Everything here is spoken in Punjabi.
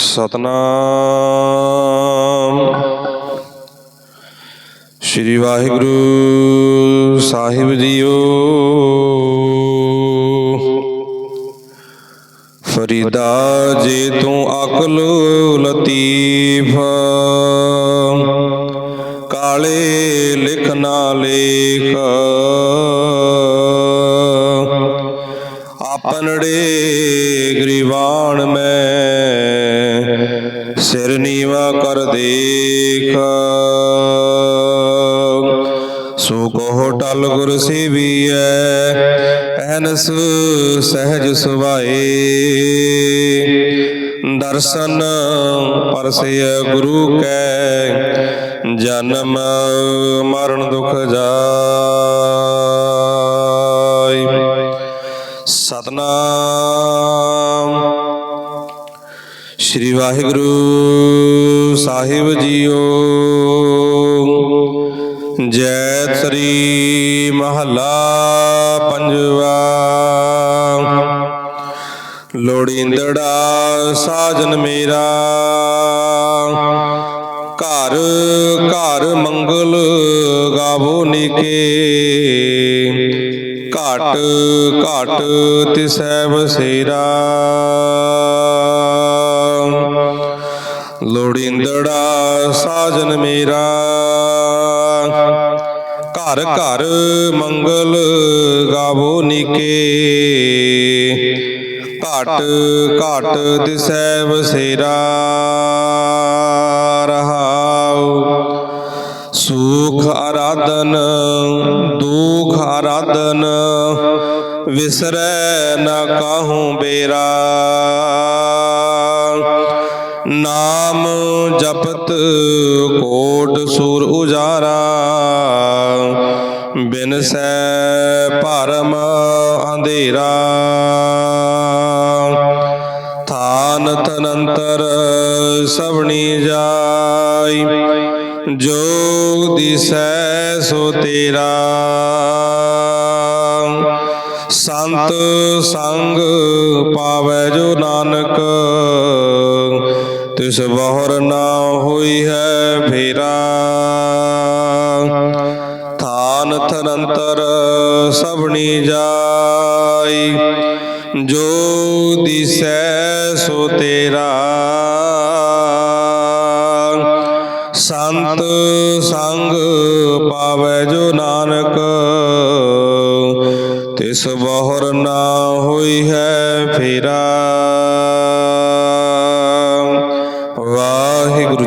ਸਤਨਾਮ। ਸ੍ਰੀ ਵਾਹਿਗੁਰੂ ਸਾਹਿਬ ਜੀਓ। ਫਰੀਦਾ ਜੇ ਤੂੰ ਅਕਲ ਲਤੀਫ। ਕਾਲੇ ਲਿਖ ਨਾ ਲੇਖ। ਆਪਨੜੇ ਗਰੀਵਾਨ ਮੈਂ ਸਿਰ ਨੀਵਾ ਕਰ ਦੇਖ। ਸੋ ਕੋ ਟਲ ਗੁਰ ਸੇਵੀਐ, ਐਨਸ ਸਹਿਜ ਸੁਭਾਏ। ਦਰਸ਼ਨ ਪਰਸਿਆ ਗੁਰੂ ਕੈ, ਜਨਮ ਮਰਨ ਦੁਖ ਜਾਇ ਸਤਨਾਮ। ਸ੍ਰੀ ਵਾਹਿਗੁਰੂ ਸਾਹਿਬ ਜੀਓ। ਜੈ ਸ੍ਰੀ ਮਹੱਲਾ ਪੰਜਵਾ। ਲੋੜੀਂਦੜਾ ਸਾਜਨ ਮੇਰਾ। ਘਰ ਘਰ ਮੰਗਲ ਗਾਵੋ ਨੀਕੇ। ਘਟ ਘਟ ਤਿਸੈ ਬਸੇਰਾ ਲੋੜੀਂਦੜਾ ਸਾਜਨ ਮੇਰਾ। ਘਰ ਘਰ ਮੰਗਲ ਗਾਵੋ ਨਿਕੇ। ਘਟ ਘਟ ਦਿਸੈ ਬਸੇਰਾ ਰਹਾਉ। ਸੁਖ ਆਰਾਧਨ ਦੁਖ ਆਰਾਧਨ ਵਿਸਰੈ ਨਾ ਕਾਹੂ ਬੇਰਾ। ਨਾਮ ਜਪਤ ਕੋਟ ਸੂਰ ਉਜਾਰਾ। ਬਿਨ ਸੈ ਭਰਮ ਅੰਧੇਰਾ। ਥਾਨ ਤਨੰਤਰ ਸਵਣੀ ਜਾਈ। ਜੋਗ ਦਿਸੈ ਸੋ ਤੇਰਾ। ਸੰਤ ਸੰਗ ਪਾਵੈ ਜੋ ਨਾਨਕ। ਤਿਸ ਬਹੁਰ ਨਾ ਹੋਈ ਹੈ ਫੇਰਾ ਥਾਨ ਥਰੰਤਰ ਸਭਣੀ ਜਾਈ। ਜੋ ਦਿਸੈ ਸੋ ਤੇਰਾ। ਸੰਤ ਸੰਗ ਪਾਵੈ ਜੋ ਨਾਨਕ। ਤਿਸ ਬਹੁਰ ਨਾ ਹੋਈ ਹੈ ਫੇਰਾ